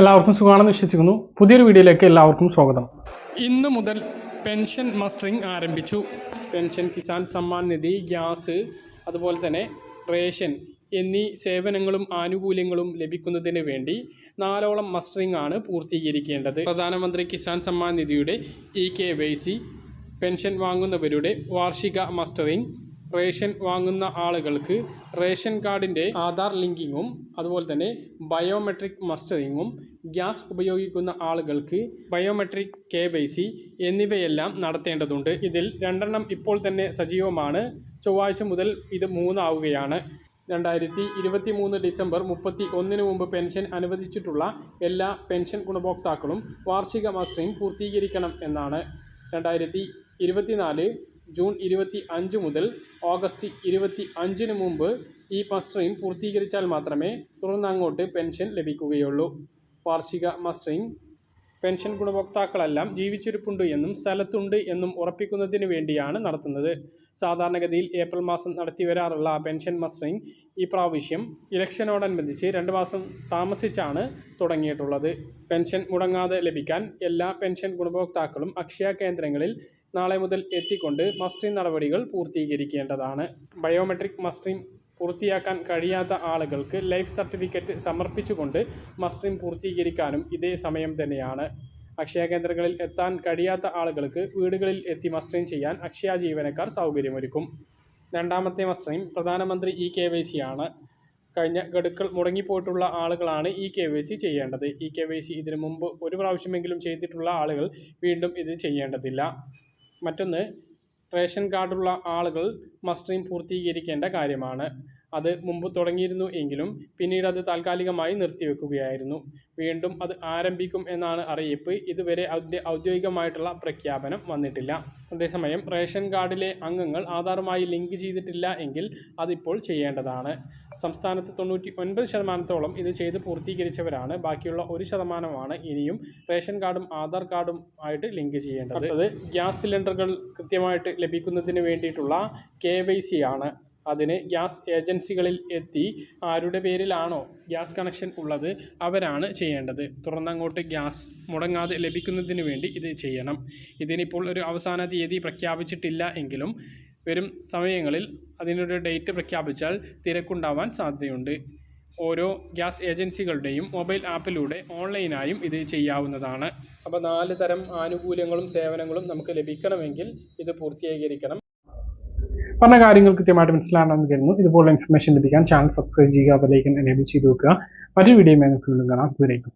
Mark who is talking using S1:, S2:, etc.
S1: എല്ലാവർക്കും സുഖമാണെന്ന് വിശ്വസിക്കുന്നു. പുതിയൊരു വീഡിയോയിലേക്ക് എല്ലാവർക്കും സ്വാഗതം.
S2: ഇന്ന് മുതൽ പെൻഷൻ മസ്റ്ററിംഗ് ആരംഭിച്ചു. പെൻഷൻ കിസാൻ സമ്മാൻ നിധി ഗ്യാസ് അതുപോലെ തന്നെ റേഷൻ എന്നീ സേവനങ്ങളും ആനുകൂല്യങ്ങളും ലഭിക്കുന്നതിന് വേണ്ടി നാലോളം മസ്റ്ററിംഗ് ആണ് പൂർത്തീകരിക്കേണ്ടത്. പ്രധാനമന്ത്രി കിസാൻ സമ്മാൻ നിധിയുടെ E K Y C pension വാങ്ങുന്നവരുടെ വാർഷിക മസ്റ്ററിംഗ് റേഷൻ വാങ്ങുന്ന ആളുകൾക്ക് റേഷൻ കാർഡിന്റെ ആധാർ ലിങ്കിങ്ങും അതുപോലെ തന്നെ ബയോമെട്രിക് മസ്റ്ററിങ്ങും ഗ്യാസ് ഉപയോഗിക്കുന്ന ആളുകൾക്ക് ബയോമെട്രിക് കെ വൈ സി എന്നിവയെല്ലാം നടത്തേണ്ടതുണ്ട്. ഇതിൽ രണ്ടെണ്ണം ഇപ്പോൾ തന്നെ സജീവമാണ്. ചൊവ്വാഴ്ച മുതൽ ഇത് മൂന്നാവുകയാണ്. രണ്ടായിരത്തി ഇരുപത്തി മൂന്ന് ഡിസംബർ മുപ്പത്തി ഒന്നിന് മുമ്പ് പെൻഷൻ അനുവദിച്ചിട്ടുള്ള എല്ലാ പെൻഷൻ ഗുണഭോക്താക്കളും വാർഷിക മസ്റ്ററിംഗ് പൂർത്തീകരിക്കണം എന്നാണ്. രണ്ടായിരത്തി ഇരുപത്തിനാല് ജൂൺ ഇരുപത്തി അഞ്ച് മുതൽ ഓഗസ്റ്റ് ഇരുപത്തി അഞ്ചിന് മുമ്പ് ഈ മസ്റ്ററിംഗ് പൂർത്തീകരിച്ചാൽ മാത്രമേ തുടർന്ന് അങ്ങോട്ട് പെൻഷൻ ലഭിക്കുകയുള്ളൂ. വാർഷിക മസ്റ്ററിംഗ് പെൻഷൻ ഗുണഭോക്താക്കളെല്ലാം ജീവിച്ചിരിപ്പുണ്ട് എന്നും സ്ഥലത്തുണ്ട് എന്നും ഉറപ്പിക്കുന്നതിന് വേണ്ടിയാണ് നടത്തുന്നത്. സാധാരണഗതിയിൽ ഏപ്രിൽ മാസം നടത്തി വരാറുള്ള പെൻഷൻ മസ്റ്ററിംഗ് ഈ പ്രാവശ്യം ഇലക്ഷനോടനുബന്ധിച്ച് രണ്ട് മാസം താമസിച്ചാണ് തുടങ്ങിയിട്ടുള്ളത്. പെൻഷൻ മുടങ്ങാതെ ലഭിക്കാൻ എല്ലാ പെൻഷൻ ഗുണഭോക്താക്കളും അക്ഷയ കേന്ദ്രങ്ങളിൽ നാളെ മുതൽ എത്തിക്കൊണ്ട് മസ്റ്ററിംഗ് നടപടികൾ പൂർത്തീകരിക്കേണ്ടതാണ്. ബയോമെട്രിക് മസ്റ്ററിംഗ് പൂർത്തിയാക്കാൻ കഴിയാത്ത ആളുകൾക്ക് ലൈഫ് സർട്ടിഫിക്കറ്റ് സമർപ്പിച്ചുകൊണ്ട് മസ്റ്ററിംഗ് പൂർത്തീകരിക്കാനും ഇതേ സമയം തന്നെയാണ്. അക്ഷയ കേന്ദ്രങ്ങളിൽ എത്താൻ കഴിയാത്ത ആളുകൾക്ക് വീടുകളിൽ എത്തി മസ്റ്ററിംഗ് ചെയ്യാൻ അക്ഷയ ജീവനക്കാർ സൗകര്യമൊരുക്കും. രണ്ടാമത്തെ മസ്റ്ററിംഗ് പ്രധാനമന്ത്രി ഇ കെ വൈ സി ആണ്. കഴിഞ്ഞ ഗഡുക്കൾ മുടങ്ങിപ്പോയിട്ടുള്ള ആളുകളാണ് ഇ കെ വൈ സി ചെയ്യേണ്ടത്. ഇ കെ വൈ സി ഇതിനു മുമ്പ് ഒരു പ്രാവശ്യമെങ്കിലും ചെയ്തിട്ടുള്ള ആളുകൾ വീണ്ടും ഇത് ചെയ്യേണ്ടതില്ല. മറ്റൊന്ന് റേഷൻ കാർഡുള്ള ആളുകൾ മസ്റ്ററിംഗ് പൂർത്തീകരിക്കേണ്ട കാര്യമാണ്. അത് മുമ്പ് തുടങ്ങിയിരുന്നു എങ്കിലും പിന്നീട് അത് താൽക്കാലികമായി നിർത്തിവെക്കുകയായിരുന്നു. വീണ്ടും അത് ആരംഭിക്കും എന്നാണ് അറിയിപ്പ്. ഇതുവരെ ഔദ്യോഗികമായിട്ടുള്ള പ്രഖ്യാപനം വന്നിട്ടില്ല. അതേസമയം റേഷൻ കാർഡിലെ അംഗങ്ങൾ ആധാറുമായി ലിങ്ക് ചെയ്തിട്ടില്ല എങ്കിൽ അതിപ്പോൾ ചെയ്യേണ്ടതാണ്. സംസ്ഥാനത്ത് തൊണ്ണൂറ്റി ഒൻപത് ശതമാനത്തോളം ഇത് ചെയ്ത് പൂർത്തീകരിച്ചവരാണ്. ബാക്കിയുള്ള ഒരു ശതമാനമാണ് ഇനിയും റേഷൻ കാർഡും ആധാർ കാർഡും ആയിട്ട് ലിങ്ക് ചെയ്യേണ്ടത്. ഗ്യാസ് സിലിണ്ടറുകൾ കൃത്യമായിട്ട് ലഭിക്കുന്നതിന് വേണ്ടിയിട്ടുള്ള കെ വൈ സി ആണ്. അതിന് ഗ്യാസ് ഏജൻസികളിൽ എത്തി ആരുടെ പേരിലാണോ ഗ്യാസ് കണക്ഷൻ ഉള്ളത് അവരാണ് ചെയ്യേണ്ടത്. തുടർന്നങ്ങോട്ട് ഗ്യാസ് മുടങ്ങാതെ ലഭിക്കുന്നതിന് വേണ്ടി ഇത് ചെയ്യണം. ഇതിനിപ്പോൾ ഒരു അവസാന തീയതി പ്രഖ്യാപിച്ചിട്ടില്ല എങ്കിലും വരും സമയങ്ങളിൽ അതിനൊരു ഡേറ്റ് പ്രഖ്യാപിച്ചാൽ തിരക്കുണ്ടാവാൻ സാധ്യതയുണ്ട്. ഓരോ ഗ്യാസ് ഏജൻസികളുടെയും മൊബൈൽ ആപ്പിലൂടെ ഓൺലൈനായും ഇത് ചെയ്യാവുന്നതാണ്. അപ്പോൾ നാല് തരം ആനുകൂല്യങ്ങളും സേവനങ്ങളും നമുക്ക് ലഭിക്കണമെങ്കിൽ ഇത് പൂർത്തീകരിക്കണം.
S1: പറഞ്ഞ കാര്യങ്ങൾ കൃത്യമായിട്ട് മനസ്സിലാണെന്ന് കരുതുന്നു. ഇതുപോലുള്ള ഇൻഫർമേഷൻ ലഭിക്കാൻ ചാനൽ സബ്സ്ക്രൈബ് ചെയ്യുക അതിലേക്ക് എനേബിൾ ചെയ്ത് വെക്കുക. മറ്റൊരു വീഡിയോ വീണ്ടും കാണാം. ദൂരേക്കും